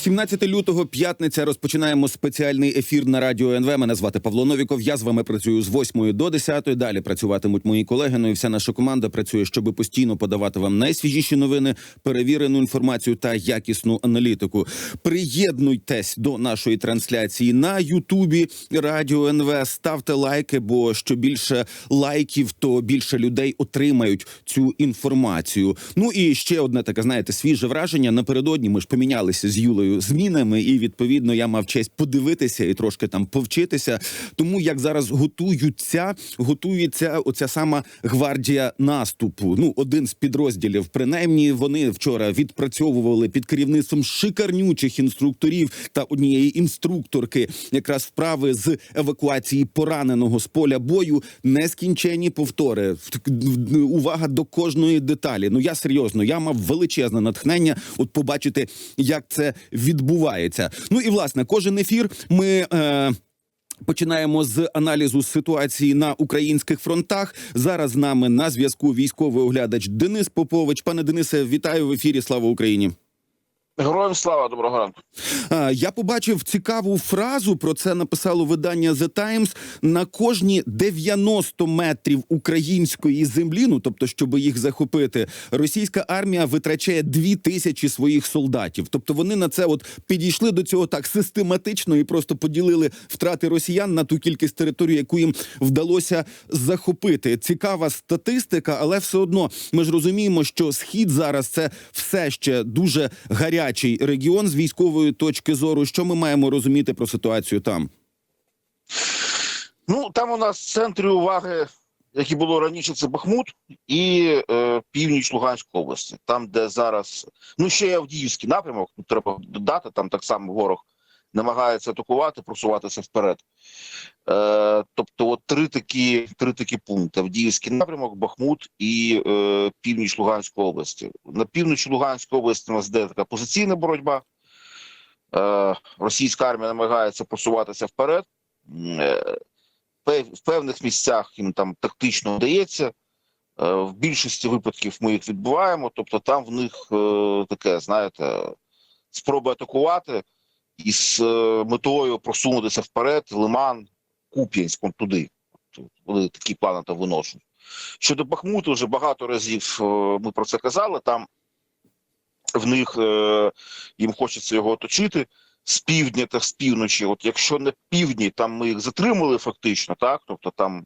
17 лютого, п'ятниця. Розпочинаємо спеціальний ефір на радіо НВ. Мене звати Павло Новіков. Я з вами працюю з 8 до 10. Далі працюватимуть мої колеги. Ну і вся наша команда працює, щоб постійно подавати вам найсвіжіші новини, перевірену інформацію та якісну аналітику. Приєднуйтесь до нашої трансляції на Ютубі Радіо НВ. Ставте лайки, бо що більше лайків, то більше людей отримають цю інформацію. Ну і ще одне таке, знаєте, свіже враження. Напередодні ми ж помінялися з Юлею змінами, і відповідно я мав честь подивитися і трошки там повчитися. Тому як зараз готуються, готується оця сама гвардія наступу. Ну, один з підрозділів, принаймні, вони вчора відпрацьовували під керівництвом шикарнючих інструкторів та однієї інструкторки, якраз вправи з евакуації пораненого з поля бою. Нескінченні повтори. Увага до кожної деталі. Ну я серйозно, я мав величезне натхнення. От побачити, як це відбувається. Ну і власне, кожен ефір ми. Е- Починаємо з аналізу ситуації на українських фронтах. Зараз з нами на зв'язку військовий оглядач Денис Попович. Пане Денисе, вітаю в ефірі. Слава Україні. Героям слава доброго ранку. Я побачив цікаву фразу. Про це написало видання The Times. На кожні 90 метрів української землі, ну тобто, щоб їх захопити, російська армія витрачає дві тисячі своїх солдатів. Тобто вони на це от підійшли до цього так систематично і просто поділили втрати росіян на ту кількість території, яку їм вдалося захопити. Цікава статистика, але все одно ми ж розуміємо, що схід зараз це все ще дуже гарячий регіон з військової точки зору. Що ми маємо розуміти про ситуацію там? Ну там у нас в центрі уваги, як було раніше, це Бахмут і е, північ Луганської області, там, де зараз ну ще є Авдіївський напрямок. Треба додати. Там так само ворог намагається атакувати, просуватися вперед. Е, тобто, от три такі три такі пункти: Авдіївський напрямок, Бахмут і е, північ Луганської області. На півночі Луганської області у нас де така позиційна боротьба. Е, російська армія намагається просуватися вперед. Е, в певних місцях їм там тактично вдається. Е, в більшості випадків ми їх відбуваємо. Тобто, там в них е, таке, знаєте, спроба атакувати із е, метою просунутися вперед, Лиман, Куп'янськ, туди. Вони такі плани там виношують. Щодо Бахмуту, вже багато разів е, ми про це казали. Там в них е, їм хочеться його оточити з півдня та з півночі. От якщо на півдні там ми їх затримали фактично, так тобто там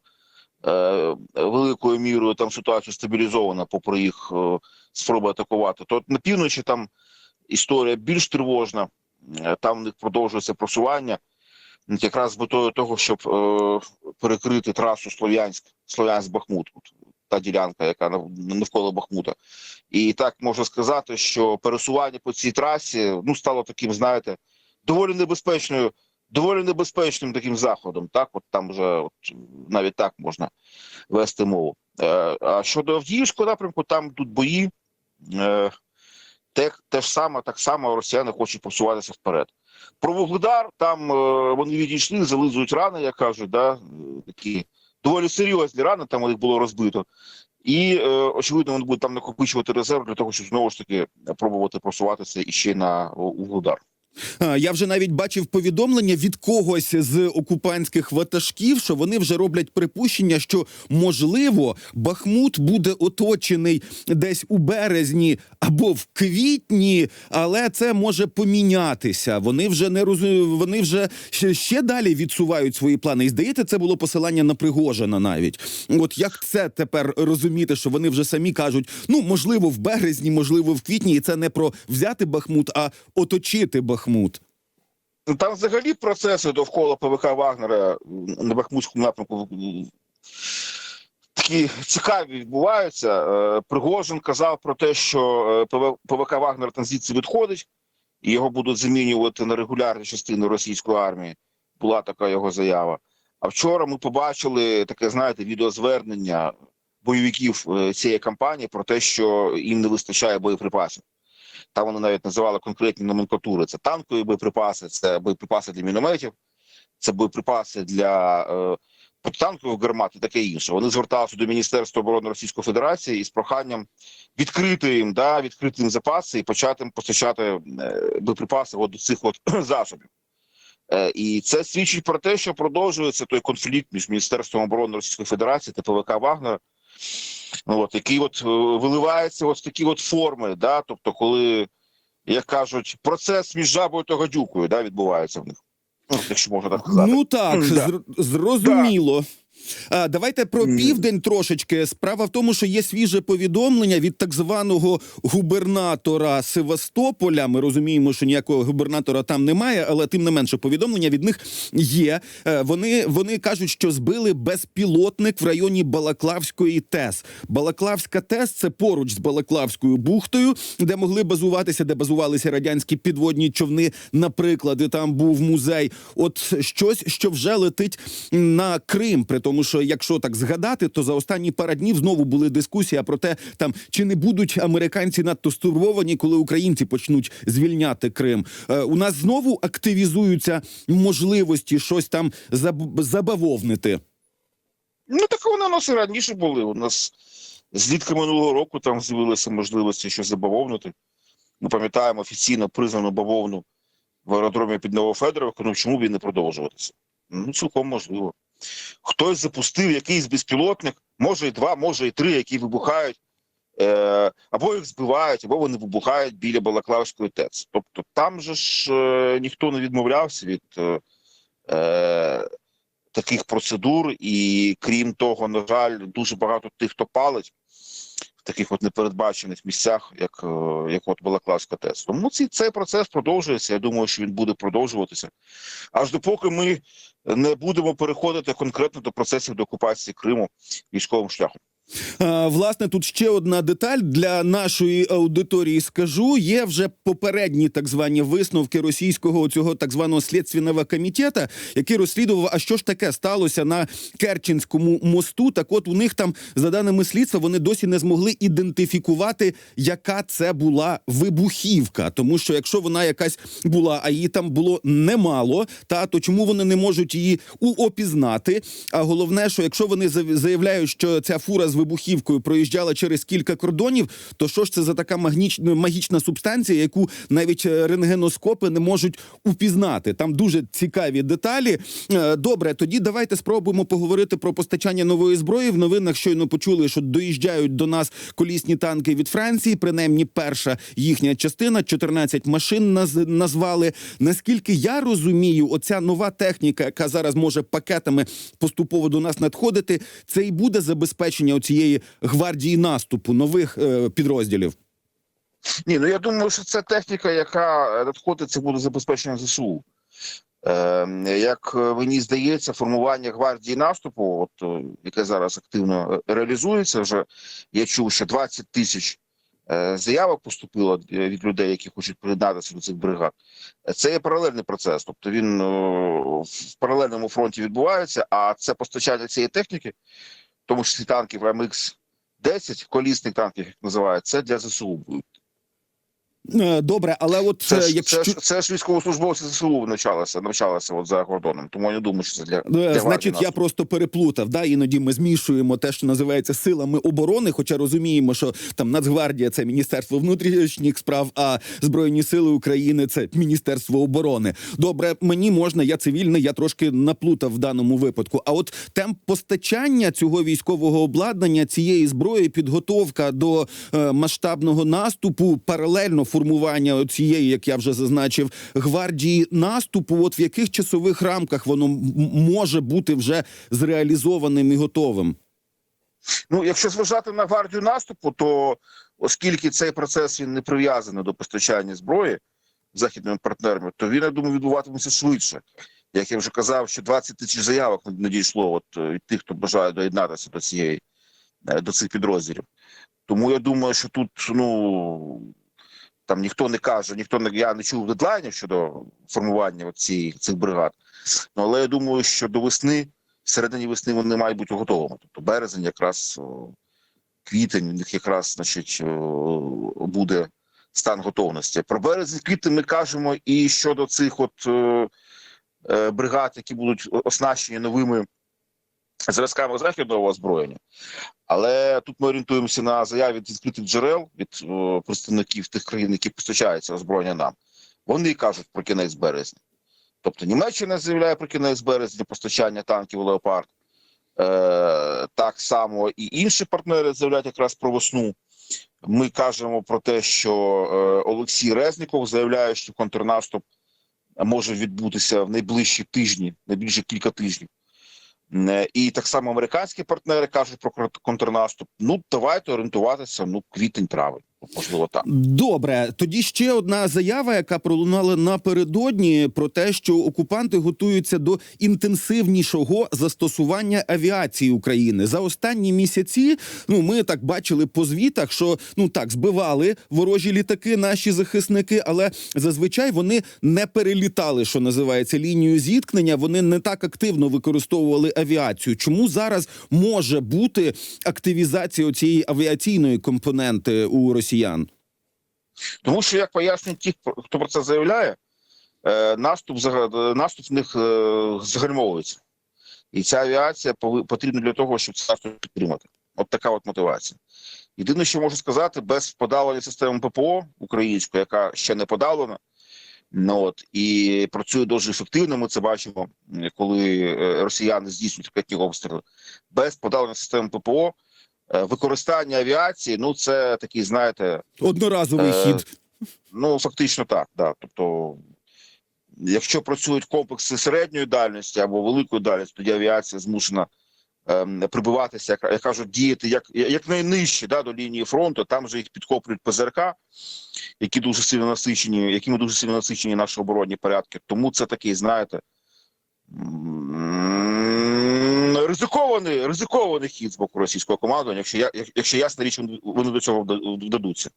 великою мірою там ситуація стабілізована, попри їх спроби атакувати, то на півночі там історія більш тривожна, там в них продовжується просування. Якраз з метою того, щоб е, перекрити трасу Слов'янськ, Слов'янськ-Бахмут, та ділянка, яка навколо Бахмута, і так можна сказати, що пересування по цій трасі ну стало таким, знаєте, доволі небезпечною, доволі небезпечним таким заходом. Так, от там вже от, навіть так можна вести мову. Е, а щодо Авдіївського напрямку, там тут бої. Е, те, те ж саме, так само росіяни хочуть просуватися вперед. Про Вугледар там е, вони відійшли, зализують рани, як кажуть, да, такі доволі серйозні рани, там у них було розбито. І е, очевидно, вони будуть там накопичувати резерв для того, щоб знову ж таки пробувати просуватися іще на Угледар. Я вже навіть бачив повідомлення від когось з окупантських ватажків, що вони вже роблять припущення, що можливо Бахмут буде оточений десь у березні або в квітні, але це може помінятися. Вони вже не розуміють, вони вже ще далі відсувають свої плани. І здається, це було посилання на Пригожина навіть. От як це тепер розуміти, що вони вже самі кажуть: ну можливо, в березні, можливо, в квітні, і це не про взяти Бахмут, а оточити Бахмут. Ну, Там взагалі процеси довкола ПВК Вагнера на Бахмутському напрямку такі цікаві відбуваються. Е, Пригожин казав про те, що ПВК Вагнер там звідси відходить, і його будуть замінювати на регулярні частини російської армії. Була така його заява. А вчора ми побачили таке, знаєте, відеозвернення бойовиків е, цієї кампанії про те, що їм не вистачає боєприпасів. Там вони навіть називали конкретні номенклатури: це танкові боєприпаси, це боєприпаси для мінометів, це боєприпаси для е, протитанкових гармат і таке інше. Вони зверталися до Міністерства оборони Російської Федерації із проханням відкрити їм, да, відкрити їм запаси і почати постачати е, боєприпаси от до цих от засобів. Е, І це свідчить про те, що продовжується той конфлікт між Міністерством оборони Російської Федерації та ПВК Вагнер, от, який от е, виливається от в такі от форми, да, тобто, коли, як кажуть, процес між жабою та гадюкою да, відбувається в них. Ну, якщо можна так сказати. Ну так, Да. зрозуміло. А, давайте про південь трошечки. Справа в тому, що є свіже повідомлення від так званого губернатора Севастополя. Ми розуміємо, що ніякого губернатора там немає, але тим не менше повідомлення від них є. Е, Вони, вони кажуть, що збили безпілотник в районі Балаклавської ТЕС. Балаклавська ТЕС це поруч з Балаклавською бухтою, де могли базуватися, де базувалися радянські підводні човни. Наприклад, і там був музей. От щось, що вже летить на Крим. При тому, що якщо так згадати, то за останні пара днів знову були дискусії про те, там чи не будуть американці надто стурбовані, коли українці почнуть звільняти Крим. Е, у нас знову активізуються можливості щось там заб- забавовнити. Ну так вони у нас і раніше були. У нас злітка минулого року там з'явилися можливості щось забавовнути. Ми пам'ятаємо офіційно признану бавовну в аеродромі під Новофедоровкою. Ну чому б і не продовжуватися? Ну, цілком можливо. Хтось запустив якийсь безпілотник, може і два, може і три, які вибухають, е, або їх збивають, або вони вибухають біля Балаклавської ТЕЦ. Тобто там же ж е, ніхто не відмовлявся від е, е, таких процедур, і крім того, на жаль, дуже багато тих, хто палить таких от непередбачених місцях, як, е, як от Балаклавська ТЕС. Тому цей, цей процес продовжується. Я думаю, що він буде продовжуватися. Аж допоки ми не будемо переходити конкретно до процесів деокупації Криму військовим шляхом. Власне, тут ще одна деталь для нашої аудиторії. Скажу, є вже попередні так звані висновки російського цього так званого слідственного комітету, який розслідував, а що ж таке сталося на Керченському мосту. Так, от у них там, за даними слідства, вони досі не змогли ідентифікувати, яка це була вибухівка. Тому що якщо вона якась була, а її там було немало, та то чому вони не можуть її опізнати? А головне, що якщо вони заявляють, що ця фура з вибухівкою проїжджала через кілька кордонів, то що ж це за така магнічна магічна субстанція, яку навіть е, рентгеноскопи не можуть упізнати? Там дуже цікаві деталі. Е, Добре, тоді давайте спробуємо поговорити про постачання нової зброї. В новинах щойно почули, що доїжджають до нас колісні танки від Франції. Принаймні, перша їхня частина 14 машин наз- назвали. Наскільки я розумію, оця нова техніка, яка зараз може пакетами поступово до нас надходити, це і буде забезпечення цієї гвардії наступу нових е, підрозділів. Ні, ну я думаю, що це техніка, яка надходить, це буде забезпечення ЗСУ. Е, як е, мені здається, формування гвардії наступу, от е, яке зараз активно реалізується, вже я чув, що 20 тисяч е, заявок поступило від людей, які хочуть приєднатися до цих бригад. Це є паралельний процес, тобто він в паралельному фронті відбувається. А це постачання цієї техніки, тому числі танків МХ 10 колісних танків, як називають, це для ЗСУ будуть. Е, Добре, але от Це е, ж, якщо це, ж, це ж військовослужбовці ЗСУ навчалися, навчалися от за кордоном. Тому я не думаю, що це для, для Е, Значить, я просто переплутав. Да, іноді ми змішуємо те, що називається силами оборони, хоча розуміємо, що там Нацгвардія це Міністерство внутрішніх справ, а Збройні Сили України це Міністерство оборони. Добре, мені можна, я цивільний, я трошки наплутав в даному випадку. А от темп постачання цього військового обладнання, цієї зброї, підготовка до е, масштабного наступу, паралельно формування цієї, як я вже зазначив, гвардії наступу. От в яких часових рамках воно може бути вже зреалізованим і готовим? Ну, якщо зважати на гвардію наступу, то оскільки цей процес він не прив'язаний до постачання зброї західними партнерами, то він я думаю відбуватиметься швидше. Як я вже казав, що 20 тисяч заявок надійшло е, від тих, хто бажає доєднатися до цієї е, до цих підрозділів. Тому я думаю, що тут ну там ніхто не каже, ніхто не я не чув дедлайнів щодо формування ці, цих бригад. Ну але я думаю, що до весни, середині весни вони мають бути готовими. Тобто березень, якраз квітень, у них якраз значить буде стан готовності. Про березень, квітень ми кажемо і щодо цих от е, е, бригад, які будуть оснащені новими зразками західного озброєння. Але тут ми орієнтуємося на заяви від відкритих джерел від е, представників тих країн, які постачаються озброєння нам. Вони кажуть про кінець березня. Тобто Німеччина заявляє про кінець березня постачання танків Леопард. Е, так само і інші партнери заявляють якраз про весну. Ми кажемо про те, що е, Олексій Резніков заявляє, що контрнаступ може відбутися в найближчі тижні, найбільше кілька тижнів. Е, І так само американські партнери кажуть про кон- контрнаступ. Ну давайте орієнтуватися. Ну, квітень, травень, можливо, так. Добре, тоді ще одна заява, яка пролунала напередодні, про те, що окупанти готуються до інтенсивнішого застосування авіації України за останні місяці. Ну ми так бачили по звітах, що ну так збивали ворожі літаки, наші захисники, але зазвичай вони не перелітали, що називається лінію зіткнення. Вони не так активно використовували авіацію. Чому зараз може бути активізація цієї авіаційної компоненти у росіян? Тому що, як пояснюють ті, хто про це заявляє, е, наступ наступ в них е, загальмовується. І ця авіація потрібна для того, щоб цей наступ підтримати. От така от мотивація. Єдине, що можу сказати, без подавлення системи ППО української, яка ще не подавлена, ну от і працює дуже ефективно. Ми це бачимо, коли е, росіяни здійснюють ракетні обстріли. Без подавлення системи ППО використання авіації ну це такий, знаєте, Одноразовий Е, хід. Ну, фактично так. Да. Тобто, якщо працюють комплекси середньої дальності або великої дальності, тоді авіація змушена ем, прибиватися, як, як кажуть, діяти як, як найнижче да, до лінії фронту. Там вже їх підкоплюють ПЗРК, які дуже сильно насичені, якими дуже сильно насичені наші оборонні порядки. Тому це такий, знаєте. Ризикований, ризикований хід з боку російського командування, якщо я як- якщо ясна річ, вони- до цього вдадуться.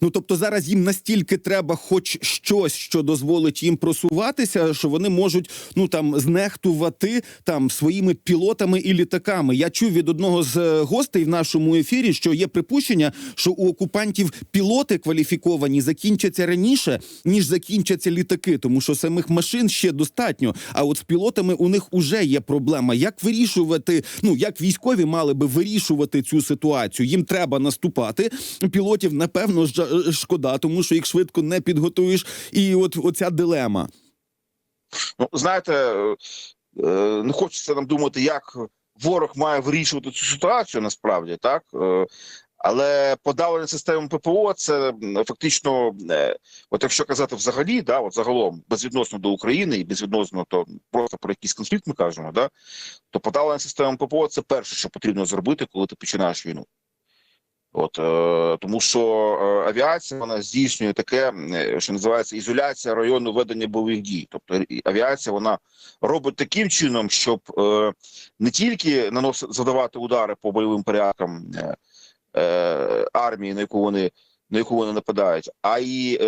Ну тобто зараз їм настільки треба, хоч щось, що дозволить їм просуватися, що вони можуть ну там знехтувати там своїми пілотами і літаками. Я чув від одного з е, гостей в нашому ефірі, що є припущення, що у окупантів пілоти кваліфіковані закінчаться раніше, ніж закінчаться літаки, тому що самих машин ще достатньо. А от з пілотами у них уже є проблема. Як вирішувати? Ну як військові мали би вирішувати цю ситуацію? Їм треба наступати. Пілотів напевно шкода, тому що їх швидко не підготуєш. І от оця дилема. Ну, знаєте, е, е, не хочеться нам думати, як ворог має вирішувати цю ситуацію насправді, так? Е, Але подавлення системи ППО це фактично, е, от якщо казати взагалі, да, от загалом безвідносно до України і безвідносно то просто про якийсь конфлікт ми кажемо, да, то подавлення системи ППО це перше, що потрібно зробити, коли ти починаєш війну. От е, тому, що е, авіація вона здійснює таке, е, що називається ізоляція району ведення бойових дій. Тобто авіація вона робить таким чином, щоб е, не тільки наносити задавати удари по бойовим порядкам е, е, армії, на яку вони на яку вони нападають, а й е,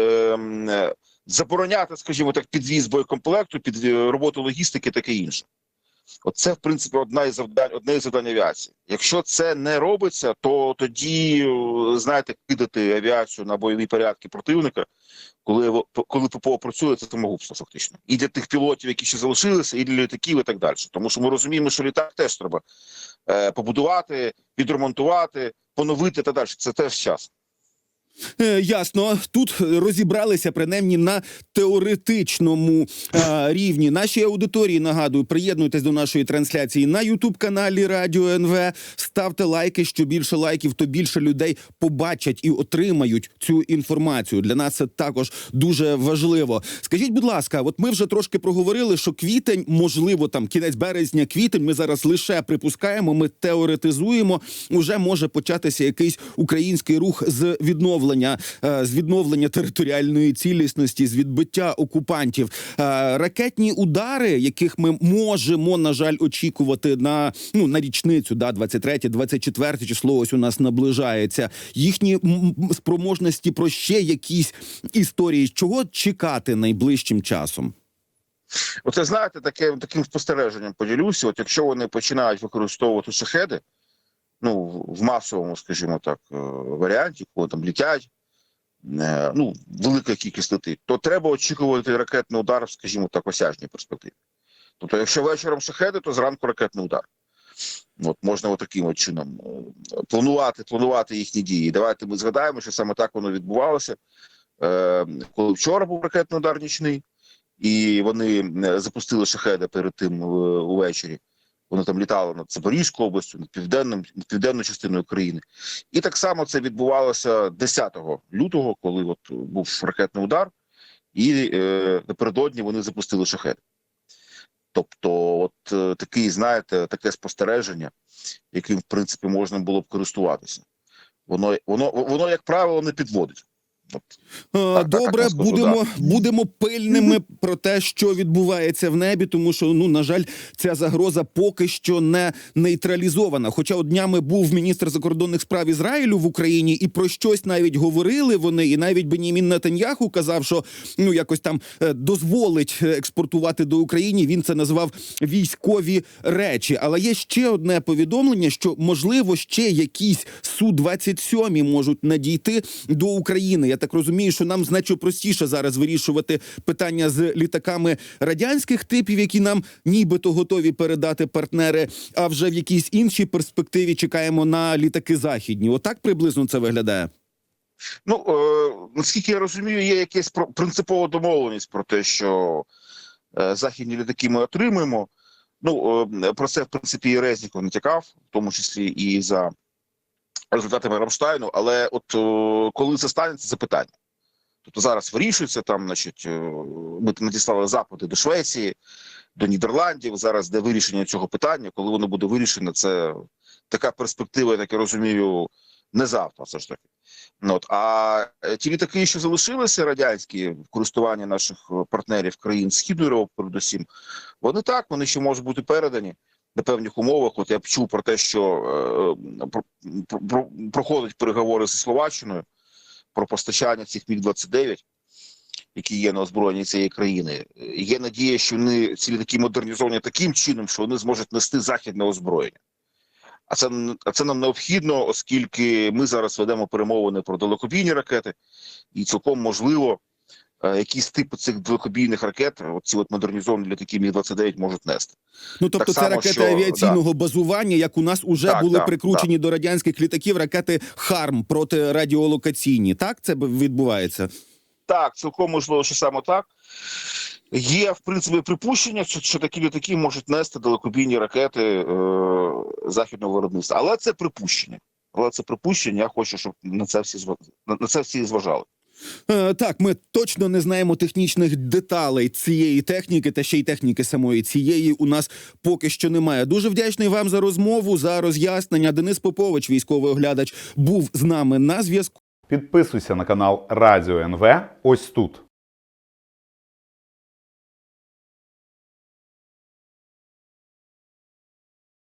е, забороняти, скажімо так, підвіз боєкомплекту, під е, роботу логістики, таке інше. Оце, в принципі, одна із завдань, одне із завдань авіації. Якщо це не робиться, то тоді, знаєте, кидати авіацію на бойові порядки противника, коли коли ППО працює, це самогубство фактично. І для тих пілотів, які ще залишилися, і для літаків, і так далі. Тому що ми розуміємо, що літак теж треба е, побудувати, відремонтувати, поновити та далі. Це теж час. Е, ясно, тут розібралися принаймні на теоретичному е, рівні. Нашій аудиторії нагадую, приєднуйтесь до нашої трансляції на Ютуб каналі Радіо НВ. Ставте лайки. Що більше лайків, то більше людей побачать і отримають цю інформацію. Для нас це також дуже важливо. Скажіть, будь ласка, от ми вже трошки проговорили, що квітень, можливо, там кінець березня, квітень. Ми зараз лише припускаємо, ми теоретизуємо. Уже може початися якийсь український рух з відновлення, е, з відновлення територіальної цілісності, з відбиття окупантів. Е, Ракетні удари, яких ми можемо на жаль очікувати на ну на річницю, да, 23-24 число. Ось у нас наближається. Їхні спроможності про ще якісь історії. Чого чекати найближчим часом? Оце знаєте, таке таким спостереженням поділюся. От якщо вони починають використовувати шахеди, ну в- масовому, скажімо так, е, варіанті, коли там літять, е, ну велика кількість летить, то треба очікувати ракетний удар, скажімо так, осяжній перспективі. Тобто, якщо вечором шахеди, то зранку ракетний удар. От можна таким от чином е, планувати, планувати їхні дії. Давайте ми згадаємо, що саме так воно відбувалося. Коли вчора був ракетний удар нічний, і вони запустили шахеди перед тим увечері. Вони там літали над Запорізькою областю, над південним над південною частиною країни. І так само це відбувалося 10 лютого, коли от був ракетний удар, і е, напередодні вони запустили шахеди. Тобто, от е, такий, знаєте, таке спостереження, яким в принципі можна було б користуватися. Воно, воно, воно як правило, не підводить. Е, так, Добре, так, скажу, будемо, будемо пильними про те, що відбувається в небі, тому що ну на жаль, ця загроза поки що не нейтралізована. Хоча от днями був міністр закордонних справ Ізраїлю в Україні, і про щось навіть говорили вони, і навіть Бенімін Нетаньяху казав, що ну якось там е, дозволить е, експортувати до України. Він це назвав військові речі. Але є ще одне повідомлення, що можливо ще якісь су 27 можуть надійти до України. Я так розумію, що нам значно простіше зараз вирішувати питання з літаками радянських типів, які нам нібито готові передати партнери. А вже в якійсь іншій перспективі чекаємо на літаки західні. Отак приблизно це виглядає. Ну е, наскільки я розумію, є якась принципова домовленість про те, що е, західні літаки ми отримуємо. Ну е, про це в принципі і Резніков натякав, в тому числі і за результатами Рамштайну. Але от е, коли це станеться, це питання. Тобто зараз вирішується там, значить, е, ми надіслали запити до Швеції, до Нідерландів. Зараз де вирішення цього питання. Коли воно буде вирішено, це така перспектива, я так і розумію, не завтра. Все ж таки. Ну, От, а е, ті літаки, що залишилися радянські в користуванні наших партнерів країн Східної Європи, передусім, вони так, вони ще можуть бути передані на певних умовах. От я чув про те, що е, про, про, про, проходять переговори зі Словаччиною про постачання цих міг 29 які є на озброєнні цієї країни. Е, Є надія, що вони ці літаки модернізовані таким чином, що вони зможуть нести західне озброєння. А це, а це нам необхідно, оскільки ми зараз ведемо перемовини про далекобійні ракети, і цілком можливо, е, якісь типи цих далекобійних ракет, ці от модернізовані літаки Мі-29 можуть нести. Ну тобто, Так це само, ракети що- авіаційного базування, як у нас уже Так, були так, прикручені до радянських літаків ракети Харм протирадіолокаційні. Так це відбувається. Так, цілком можливо, що саме так. Є, в принципі, припущення, що, що такі літаки можуть нести далекобійні ракети е, західного виробництва. Але це припущення. Але це припущення. Я хочу, щоб на це всі на це всі зважали. Е, так, ми точно не знаємо технічних деталей цієї техніки, та ще й техніки самої цієї у нас поки що немає. Дуже вдячний вам за розмову, за роз'яснення. Денис Попович, військовий оглядач, був з нами на зв'язку. Підписуйся на канал Радіо НВ ось тут.